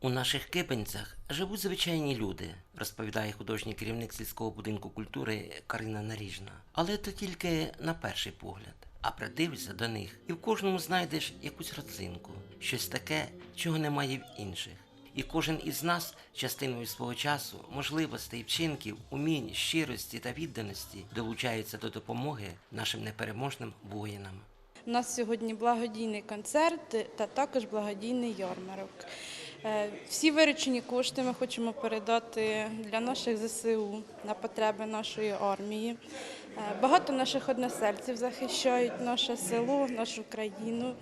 У наших кипенцях живуть звичайні люди, розповідає художній керівник сільського будинку культури Карина Наріжна. Але то тільки на перший погляд. А придивишся до них, і в кожному знайдеш якусь родзинку, щось таке, чого немає в інших. І кожен із нас частиною свого часу, можливостей, вчинків, умінь, щирості та відданості долучається до допомоги нашим непереможним воїнам. У нас сьогодні благодійний концерт та також благодійний ярмарок. Е, Всі виручені кошти ми хочемо передати для наших ЗСУ на потреби нашої армії. Е, Багато наших односельців захищають наше село, нашу країну.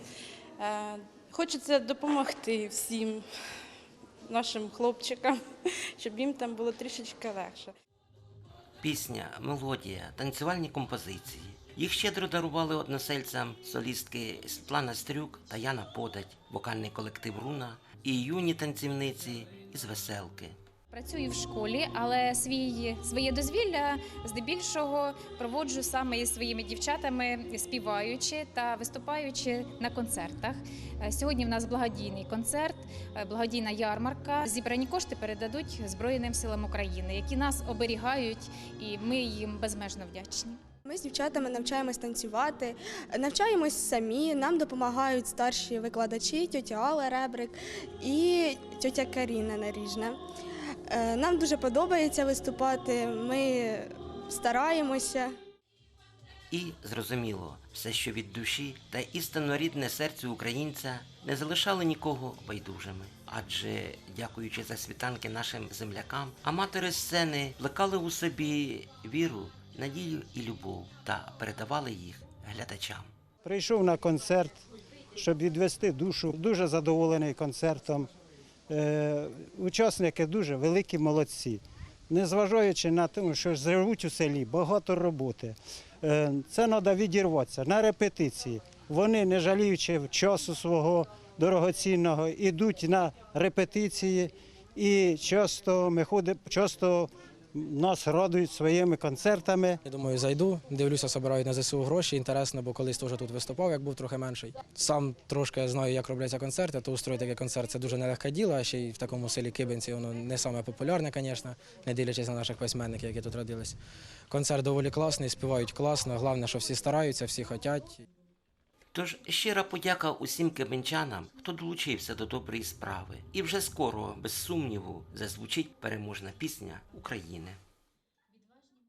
Е, Хочеться допомогти всім нашим хлопчикам, щоб їм там було трішечки легше. Пісня, мелодія, танцювальні композиції. Їх щедро дарували односельцям солістки Світлана Стрюк та Яна Подать, вокальний колектив Руна і юні танцівниці із веселки. Працюю в школі, але свій, своє дозвілля здебільшого проводжу саме із своїми дівчатами, співаючи та виступаючи на концертах. Е, Сьогодні в нас благодійний концерт, е, благодійна ярмарка. Зібрані кошти передадуть Збройним силам України, які нас оберігають, і ми їм безмежно вдячні. Ми з дівчатами навчаємось танцювати, навчаємось самі. Нам допомагають старші викладачі, тьотя Алла Ребрик і тьотя Каріна Наріжна. Е, Нам дуже подобається виступати. Ми стараємося. І, зрозуміло, все, що від душі та істинно рідне серцю українця, не залишало нікого байдужими. Адже, дякуючи за світанки нашим землякам, аматори сцени плекали у собі віру, надію і любов та передавали їх глядачам. Прийшов на концерт, щоб відвести душу. Дуже задоволений концертом. Е, учасники дуже великі молодці. Незважаючи на те, що живуть у селі, багато роботи. Е, це треба відірватися на репетиції. Вони, не жаліючи часу свого дорогоцінного, йдуть на репетиції і часто ми ходимо, часто нас радують своїми концертами. Я думаю, зайду, дивлюся, збирають на ЗСУ гроші. Інтересно, бо колись теж тут виступав, як був трохи менший. Сам трошки знаю, як робляться концерти, то устроїти такий концерт це дуже нелегке діло, а ще й в такому селі Кибинці воно не саме популярне, звісно, не дивлячись на наших письменників, які тут родились. Концерт доволі класний, співають класно. Головне, що всі стараються, всі хочуть. Тож щира подяка усім кибенчанам, хто долучився до доброї справи. І вже скоро, без сумніву, зазвучить переможна пісня України.